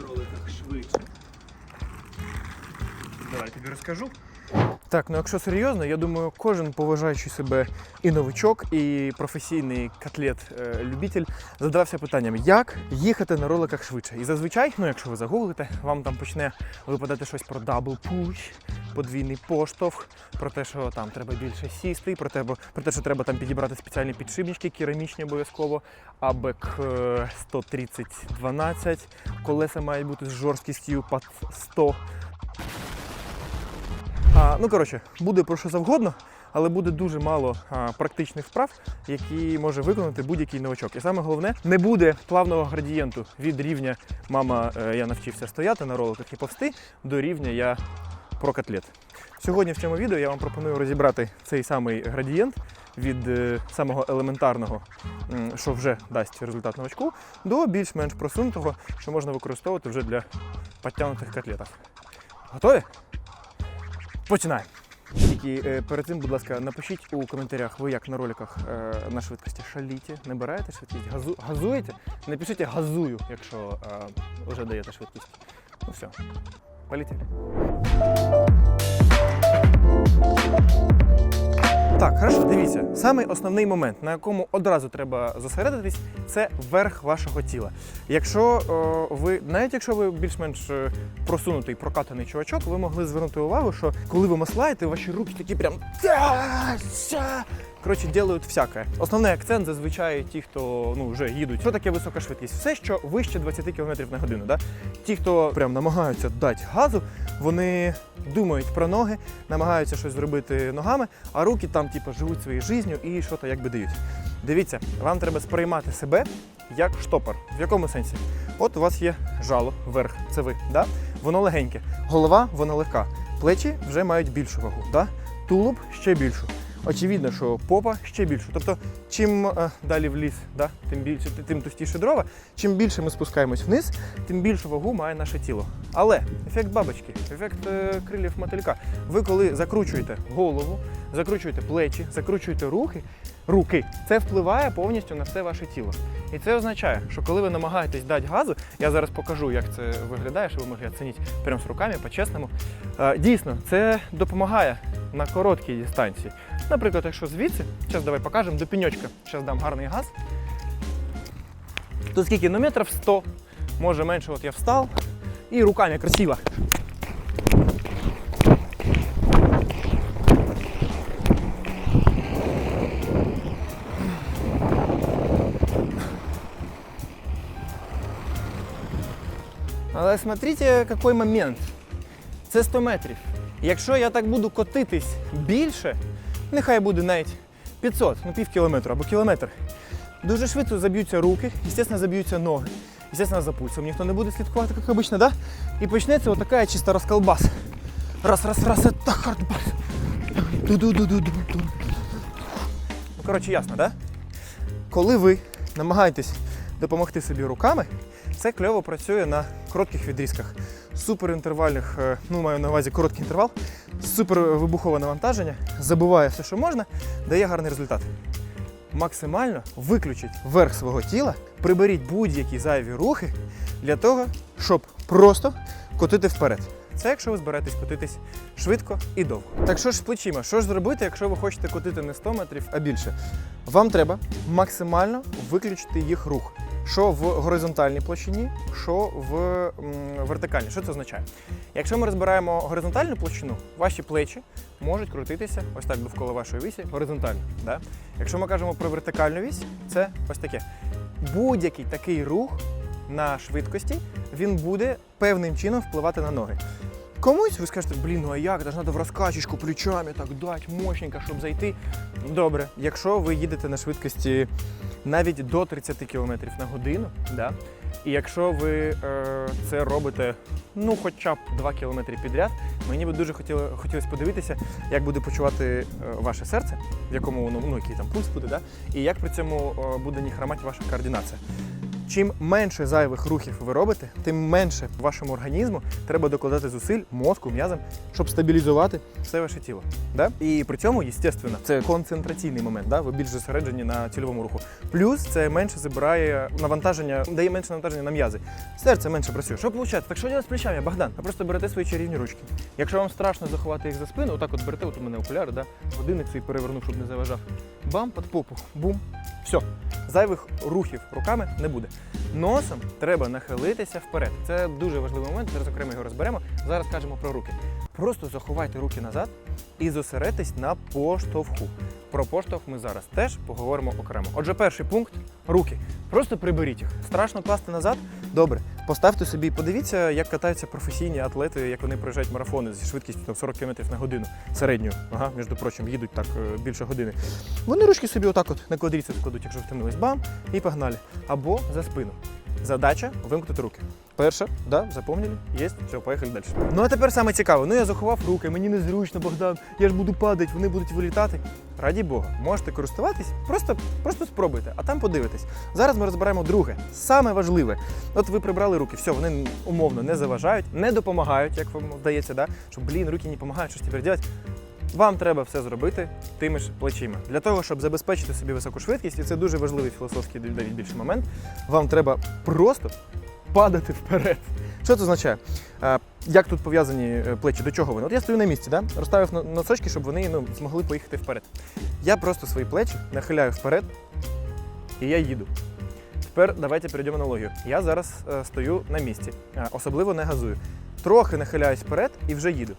роликах швидше? Давай тобі розкажу. Так, ну якщо серйозно, я думаю, кожен поважаючий себе і новичок, і професійний котлет-любитель задавався питанням, як їхати на роликах швидше. І зазвичай, ну якщо ви загуглите, вам там почне випадати щось про дабл push, подвійний поштовх, про те, що там треба більше сісти, про те, про те, що треба там підібрати спеціальні підшипнички, керамічні обов'язково, абек е, 130-12, колеса мають бути з жорсткістю під 100. А, ну, коротше, буде про що завгодно, але буде дуже мало а, практичних вправ, які може виконати будь-який новачок. І саме головне, не буде плавного градієнту від рівня мама, е, я навчився стояти на роликах і повсти до рівня я про котлет. Сьогодні в цьому відео я вам пропоную розібрати цей самий градієнт від е, самого елементарного, що вже дасть результат новачку, до більш-менш просунутого, що можна використовувати вже для підтягнутих котлетів. Готові? Починаємо. Тільки е, перед цим, будь ласка, напишіть у коментарях, ви як на роликах е, на швидкості шаліті, не берете швидкість, газу, газуєте? Напишіть газую, якщо е, вже даєте швидкість. Ну все, полетіли. Так, хорошо, дивіться. Самий основний момент, на якому одразу треба зосередитись, це верх вашого тіла. Якщо о, ви, навіть якщо ви більш-менш е, просунутий, прокатаний чувачок, ви могли звернути увагу, що коли ви маслаєте, ваші руки такі прям. Коротше, делають всяке. Основний акцент зазвичай ті, хто ну вже їдуть. Що таке висока швидкість? Все, що вище 20 км на годину. Да? Ті, хто прям намагаються дати газу, вони думають про ноги, намагаються щось зробити ногами, а руки там, типу, живуть своєю життю і що то якби дають. Дивіться, вам треба сприймати себе як штопор. В якому сенсі? От у вас є жало вверх, це ви, да? воно легеньке. Голова вона легка. Плечі вже мають більшу вагу, да? тулуб ще більшу. Очевидно, що попа ще більшу. Тобто, чим е, далі в ліс, да, тим більше, тим товстіше дрова, чим більше ми спускаємось вниз, тим більшу вагу має наше тіло. Але ефект бабочки, ефект е, крилів мотилька. Ви коли закручуєте голову, закручуєте плечі, закручуєте рухи, руки, це впливає повністю на все ваше тіло. І це означає, що коли ви намагаєтесь дати газу, я зараз покажу, як це виглядає, щоб ви могли оцінити прямо з руками, по-чесному. Е, Дійсно, це допомагає на короткій дистанції. Наприклад, якщо звідси, зараз давай покажемо до пеньочка, зараз дам гарний газ. То скільки? Ну метрів 100, може менше, от я встав і руками красиво. Але смотрите, який момент. Це 100 метрів. Якщо я так буду котитись більше, нехай буде навіть 500, ну пів кілометра або кілометр. Дуже швидко заб'ються руки, звісно, заб'ються ноги. Звісно, за пульсом ніхто не буде слідкувати, як обично, да? І почнеться отака чиста розколбас. Раз, раз, раз, це хардбас. Ну, коротше, ясно, да? Коли ви намагаєтесь допомогти собі руками, це кльово працює на коротких відрізках, суперінтервальних, е, ну маю на увазі короткий інтервал, супервибухове навантаження, забуває все, що можна, дає гарний результат. Максимально виключіть верх свого тіла, приберіть будь-які зайві рухи для того, щоб просто котити вперед. Це якщо ви збираєтесь котитись швидко і довго. Так що ж з плечима? Що ж зробити, якщо ви хочете котити не 100 метрів, а більше? Вам треба максимально виключити їх рух. Що в горизонтальній площині, що в вертикальній. Що це означає? Якщо ми розбираємо горизонтальну площину, ваші плечі можуть крутитися ось так довкола вашої вісі горизонтально. Да? Якщо ми кажемо про вертикальну вісь, це ось таке. Будь-який такий рух на швидкості він буде певним чином впливати на ноги. Комусь ви скажете, блін, ну а як? Та ж треба в розкачечку плечами так дати, мощненько, щоб зайти. Добре, якщо ви їдете на швидкості навіть до 30 км на годину, да? і якщо ви е, це робите ну хоча б 2 км підряд, мені би дуже хотіло, хотілося подивитися, як буде почувати е, ваше серце, в якому воно, ну, який там пульс буде, да? і як при цьому е, буде не хромати ваша координація. Чим менше зайвих рухів ви робите, тим менше вашому організму треба докладати зусиль мозку, м'язам, щоб стабілізувати все ваше тіло. Да? І при цьому, звісно, це концентраційний момент. Да? Ви більш зосереджені на цільовому руху. Плюс це менше забирає навантаження, дає менше навантаження на м'язи. Серце менше працює. Що виходить? Так що робити з плечами, Богдан? Ви просто берете свої чарівні ручки. Якщо вам страшно заховати їх за спину, отак от берете, от у мене окуляри, да? годинник цей перевернув, щоб не заважав. Бам, під попу, бум. Все. Зайвих рухів руками не буде. Носом треба нахилитися вперед. Це дуже важливий момент. Зараз окремо його розберемо. Зараз кажемо про руки. Просто заховайте руки назад і зосередьтесь на поштовху. Про поштовх ми зараз теж поговоримо окремо. Отже, перший пункт руки. Просто приберіть їх. Страшно класти назад. Добре, поставте собі, подивіться, як катаються професійні атлети, як вони проїжджають марафони зі швидкістю там, 40 км на годину середньою. Ага, між прочим, їдуть так е, більше години. Вони ручки собі отак от на квадріці складуть, якщо втомились, бам, і погнали. Або за спину. Задача вимкнути руки. Перше, да, запомнили, є, все, поїхали далі. Ну а тепер саме цікаве. Ну я заховав руки, мені незручно, Богдан, я ж буду падати, вони будуть вилітати. Раді Бога, можете користуватись, просто, просто спробуйте, а там подивитесь. Зараз ми розбираємо друге, саме важливе. От ви прибрали руки, все, вони умовно не заважають, не допомагають, як вам здається, да? що блін, руки не допомагають, що ж тепер робити. Вам треба все зробити тими ж плечима. Для того, щоб забезпечити собі високу швидкість, і це дуже важливий філософський навіть більше момент, вам треба просто падати вперед. Що це означає? Е, Як тут пов'язані е, плечі? До чого вони? От я стою на місці, да? розставив носочки, щоб вони ну, змогли поїхати вперед. Я просто свої плечі нахиляю вперед, і я їду. Тепер давайте перейдемо на логію. Я зараз е, стою на місці, особливо не газую. Трохи нахиляюсь вперед і вже їду.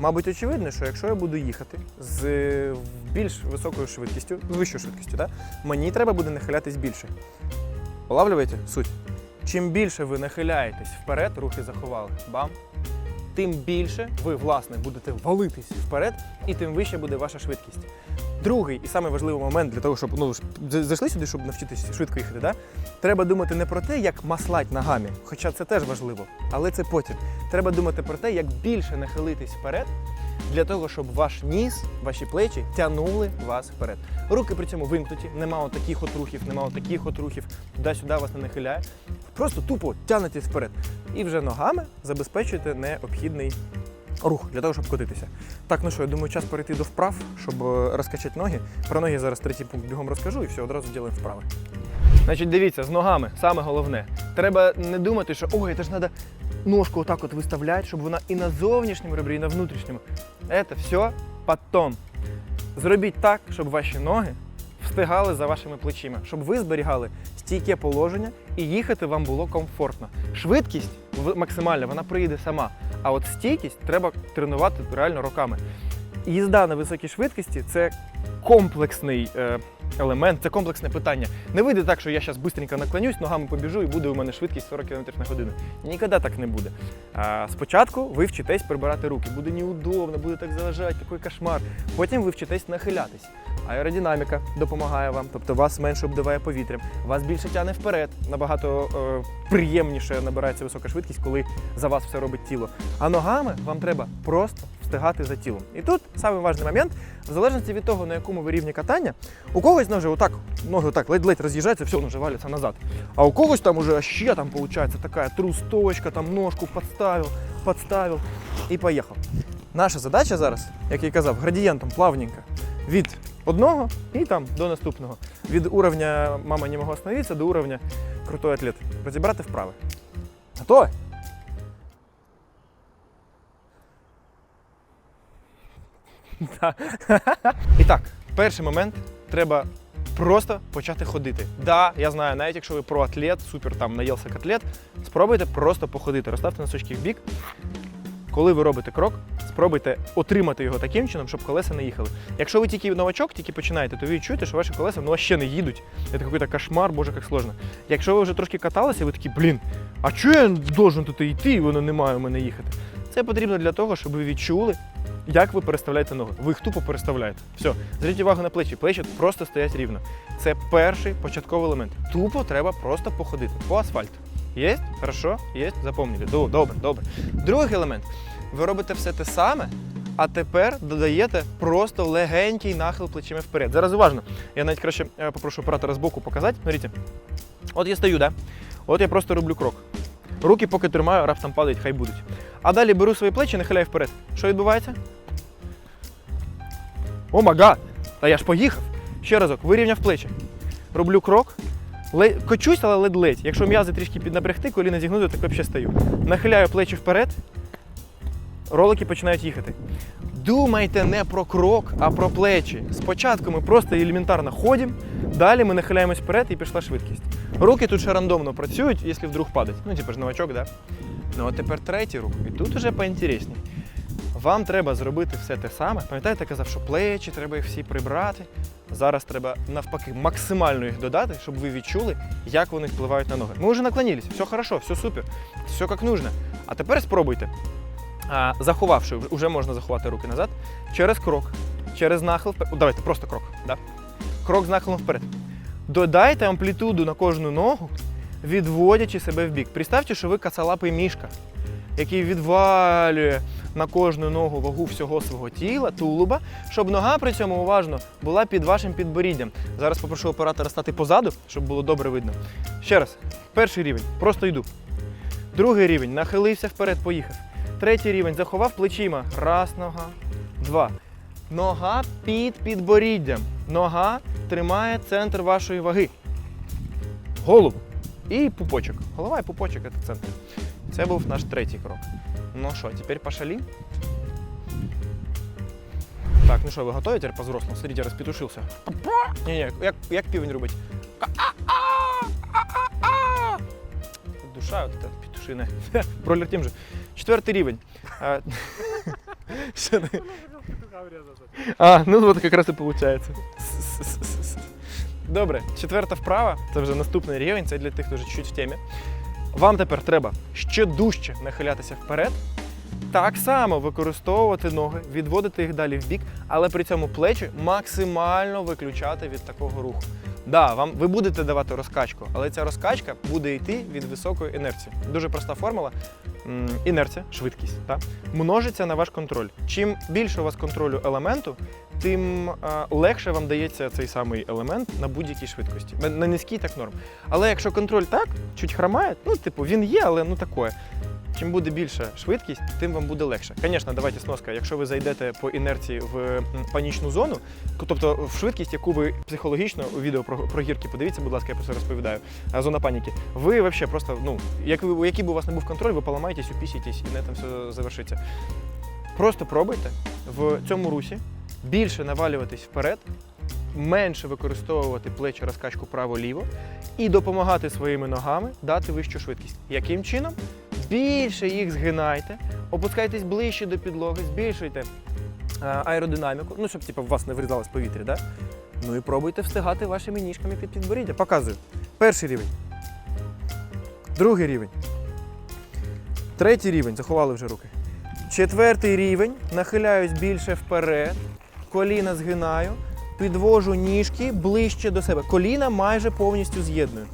Мабуть, очевидно, що якщо я буду їхати з більш високою швидкістю, з вищою швидкістю, да, мені треба буде нахилятись більше. Улавлюєте суть? Чим більше ви нахиляєтесь вперед, рухи заховали, бам, тим більше ви, власне, будете валитись вперед, і тим вища буде ваша швидкість. Другий і самий важливий момент для того, щоб ну зайшли сюди, щоб навчитися швидко їхати, да? Треба думати не про те, як маслать ногами, хоча це теж важливо, але це потім. Треба думати про те, як більше нахилитись вперед, для того, щоб ваш ніс, ваші плечі тягнули вас вперед. Руки при цьому вимкнуті, нема таких от рухів, нема таких от рухів, туди-сюди вас не нахиляє. Просто тупо тягнетесь вперед. І вже ногами забезпечуєте необхідний рух для того, щоб котитися. Так, ну що, я думаю, час перейти до вправ, щоб е, розкачати ноги. Про ноги зараз третій пункт бігом розкажу і все, одразу ділимо вправи. Значить, дивіться, з ногами саме головне. Треба не думати, що ой, це ж треба ножку отак от виставляти, щоб вона і на зовнішньому ребрі, і на внутрішньому. Це все потом. Зробіть так, щоб ваші ноги встигали за вашими плечима, щоб ви зберігали стійке положення і їхати вам було комфортно. Швидкість максимальна, вона прийде сама. А от стійкість треба тренувати реально роками. Їзда на високій швидкості це комплексний е, елемент, це комплексне питання. Не вийде так, що я зараз швидко наклонюсь, ногами побіжу і буде у мене швидкість 40 км на годину. Ніколи так не буде. А, спочатку ви вчитесь прибирати руки. Буде неудобно, буде так заважати, який кошмар. Потім ви вчитесь нахилятись. Аеродинаміка допомагає вам, тобто вас менше обдиває повітрям, вас більше тягне вперед. Набагато е, приємніше набирається висока швидкість, коли за вас все робить тіло. А ногами вам треба просто встигати за тілом. І тут самий важний момент, в залежності від того, на якому ви рівні катання, у когось ну, вже отак, ноги отак ледь-ледь роз'їжджаються, все, вже валяться назад. А у когось там уже ще там виходить така трусточка, там ножку підставив, підставив і поїхав. Наша задача зараз, як я і казав, градієнтом плавненько від одного і там до наступного. Від уровня мама не могла остановитися до уровня крутой атлет. Розібрати вправи. Готові? І так, перший момент треба просто почати ходити. Да, я знаю, навіть якщо ви проатлет, супер там наїлся котлет, спробуйте просто походити, розставте носочки в бік. Коли ви робите крок, спробуйте отримати його таким чином, щоб колеса не їхали. Якщо ви тільки новачок, тільки починаєте, то ви відчуєте, що ваші колеса ну, ще не їдуть. Це якийсь кошмар, боже, як сложно. Якщо ви вже трошки каталися, ви такі, блін, а чого я должен тут йти, і воно не має у мене їхати? Це потрібно для того, щоб ви відчули, як ви переставляєте ноги. Ви їх тупо переставляєте. Все, зверніть увагу на плечі. Плечі просто стоять рівно. Це перший початковий елемент. Тупо треба просто походити по асфальту. Є? Хорошо? Є? Запомнили. Добре, добре. Другий елемент. Ви робите все те саме, а тепер додаєте просто легенький нахил плечима вперед. Зараз уважно. Я навіть краще е, попрошу оператора з боку показати. Смотрите. От я стою, да? От я просто роблю крок. Руки поки тримаю, раптом падають, хай будуть. А далі беру свої плечі, нахиляю вперед. Що відбувається? О мага! Та я ж поїхав. Ще разок, вирівняв плечі. Роблю крок. Кочусь, але ледь-ледь. Якщо м'язи трішки піднапрягти, коліна зігнути, так взагалі стою. Нахиляю плечі вперед, ролики починають їхати. Думайте не про крок, а про плечі. Спочатку ми просто елементарно ходимо, далі ми нахиляємось вперед і пішла швидкість. Руки тут ще рандомно працюють, якщо вдруг падать. Ну, типу ж новачок, да? Ну а тепер третій рух. І тут уже поінтересніше. Вам треба зробити все те саме. Пам'ятаєте, я казав, що плечі треба їх всі прибрати. Зараз треба навпаки максимально їх додати, щоб ви відчули, як вони впливають на ноги. Ми вже наклонились, все хорошо, все супер, все як нужно. А тепер спробуйте, заховавши, вже можна заховати руки назад, через крок, через нахил. Давайте просто крок. Да? Крок з нахилом вперед. Додайте амплітуду на кожну ногу, відводячи себе в бік. Представте, що ви кацалапий мішка, який відвалює на кожну ногу вагу всього свого тіла, тулуба, щоб нога при цьому уважно була під вашим підборіддям. Зараз попрошу оператора стати позаду, щоб було добре видно. Ще раз, перший рівень, просто йду. Другий рівень, нахилився вперед, поїхав. Третій рівень, заховав плечима. Раз нога, два. Нога під підборіддям. Нога тримає центр вашої ваги. Голову. І пупочок. Голова і пупочок це центр. Це був наш третій крок. Ну що, тепер пошали? Так, ну що, ви готові тепер по-взрослому? Смотрите, розпетушився. Ні-ні, як, як півень робить. Душа, от эта петушина. Бролер тим же. Четвертий рівень. А, що не- А, ну от якраз і виходить. Добре, четверта вправа, це вже наступний рівень, це для тих, хто вже чуть в темі. Вам тепер треба ще дужче нахилятися вперед, так само використовувати ноги, відводити їх далі в бік, але при цьому плечі максимально виключати від такого руху. Да, вам ви будете давати розкачку, але ця розкачка буде йти від високої інерції. Дуже проста формула. Інерція, швидкість, та, множиться на ваш контроль. Чим більше у вас контролю елементу, тим е, легше вам дається цей самий елемент на будь-якій швидкості. На, низькій так норм. Але якщо контроль так, чуть хромає, ну, типу, він є, але ну такое. Чим буде більша швидкість, тим вам буде легше. Звісно, давайте сноска. Якщо ви зайдете по інерції в панічну зону, тобто в швидкість, яку ви психологічно у відео про, про гірки, подивіться, будь ласка, я про це розповідаю. Зона паніки. Ви взагалі просто, ну, як ви, який би у вас не був контроль, ви поламаєтесь, упісітесь і на цьому все завершиться. Просто пробуйте в цьому русі більше навалюватись вперед, менше використовувати плечі розкачку право-ліво і допомагати своїми ногами дати вищу швидкість. Яким чином? Більше їх згинайте, опускайтесь ближче до підлоги, збільшуйте е, аеродинаміку, ну щоб типу, вас не врізалось повітря, да? Ну і пробуйте встигати вашими ніжками під підборіддя. Показую. Перший рівень. Другий рівень. Третій рівень. Заховали вже руки. Четвертий рівень. Нахиляюсь більше вперед. Коліна згинаю. Підвожу ніжки ближче до себе. Коліна майже повністю з'єдную.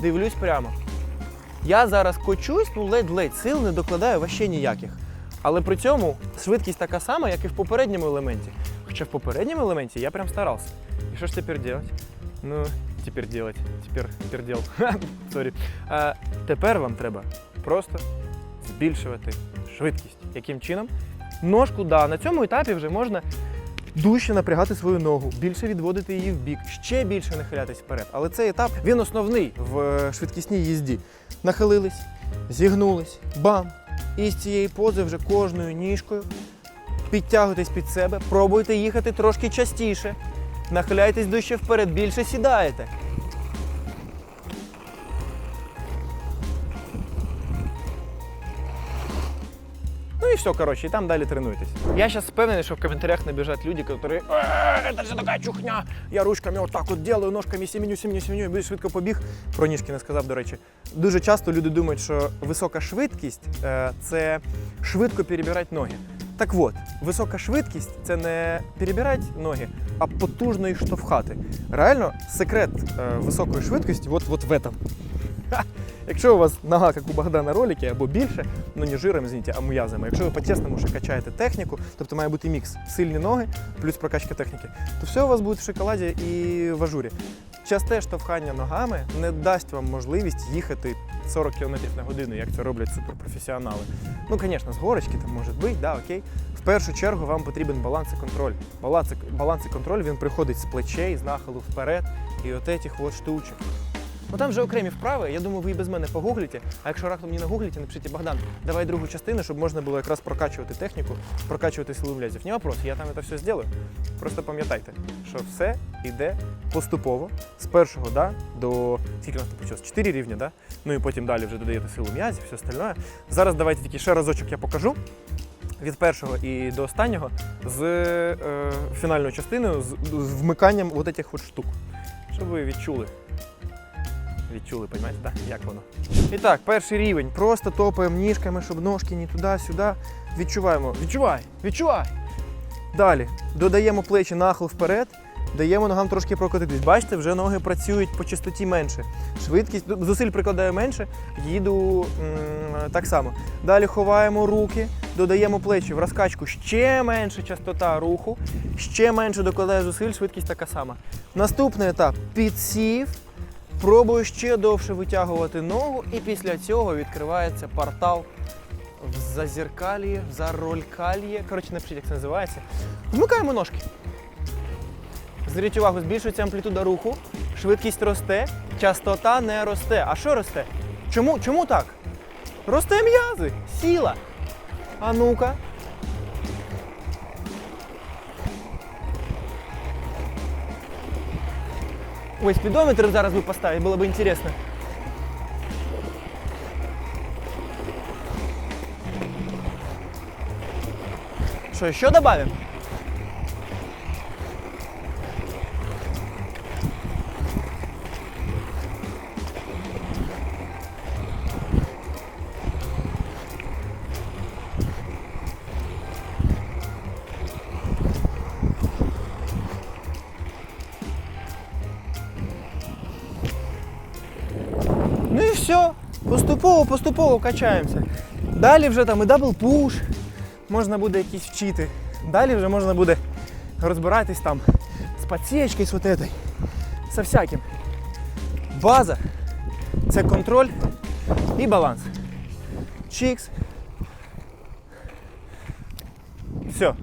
Дивлюсь прямо. Я зараз кочусь, ну ледь-ледь, сил не докладаю вообще ніяких. Але при цьому швидкість така сама, як і в попередньому елементі. Хоча в попередньому елементі я прям старався. І що ж тепер делать? Ну, тепер делать. Тепер, тепер. Сорі. Тепер вам треба просто збільшувати швидкість. Яким чином? Ножку, да, на цьому етапі вже можна дужче напрягати свою ногу, більше відводити її в бік, ще більше нахилятись вперед. Але цей етап він основний в е, швидкісній їзді. Нахилились, зігнулись, бам! І з цієї пози вже кожною ніжкою підтягуйтесь під себе, пробуйте їхати трошки частіше. Нахиляйтесь дужче вперед, більше сідаєте. Все, коротше, і там далі тренуйтесь. Я зараз впевнений, що в коментарях набіжать люди, які «Е, це ж така чухня, я ручками отак от делаю, ножками сім'ю, сім'ю, сім'ю, і швидко побіг. Про ніжки не сказав, до речі. Дуже часто люди думають, що висока швидкість е, це швидко перебирати ноги. Так от, висока швидкість це не перебирати ноги, а потужно штовхати. Реально, секрет е, високої швидкості от, от в этом. Якщо у вас нога, як у Богдана ролики, або більше, ну не жиром, извините, а м'язами. Якщо ви по-чесному ще качаєте техніку, тобто має бути мікс сильні ноги плюс прокачка техніки, то все у вас буде в шоколаді і в ажурі. часте штовхання ногами не дасть вам можливість їхати 40 км на годину, як це роблять суперпрофесіонали. Ну, звісно, з горочки там може бути, да, окей. В першу чергу вам потрібен баланс і контроль. Баланс, баланс і контроль він приходить з плечей, з нахилу вперед і от этих от штучок. Ну там вже окремі вправи, я думаю, ви і без мене погуглите. А якщо раптом не нагуглите, напишіть Богдан, давай другу частину, щоб можна було якраз прокачувати техніку, прокачувати силу м'язів. Не вопрос, я там це все зроблю. Просто пам'ятайте, що все йде поступово з першого да, до скільки у нас почалось? 4 рівня, да? ну і потім далі вже додаєте силу м'язів, все остальне. Зараз давайте тільки ще разочок я покажу. Від першого і до останнього з е, фінальною частиною, з, з вмиканням от этих от штук, щоб ви відчули. Відчули, розумієте, так? Як воно? І так, перший рівень. Просто топаємо ніжками, щоб ножки ні туди-сюди. Відчуваємо. Відчувай! Відчувай! Далі додаємо плечі нахил вперед, даємо ногам трошки прокотитись. Бачите, вже ноги працюють по частоті менше. Швидкість, ну, зусиль прикладаю менше, їду м, так само. Далі ховаємо руки, додаємо плечі в розкачку. Ще менше частота руху, ще менше докладаю зусиль, швидкість така сама. Наступний етап підсів. Пробую ще довше витягувати ногу, і після цього відкривається портал в зазеркальє, в заролькальє. Коротше, напишіть, як це називається. Вмикаємо ножки. Зверніть увагу, збільшується амплітуда руху, швидкість росте, частота не росте. А що росте? Чому, Чому так? Росте м'язи, сіла. А ну-ка. Ой, спидометр зараз бы поставить, было бы интересно. Что, еще добавим? Все. Поступово, поступово качаємося. Далі вже там і дабл пуш, можна буде якісь вчити. Далі вже можна буде розбиратись там з подсечкою, з вот этой, со всяким. База це контроль і баланс. Чікс. Все.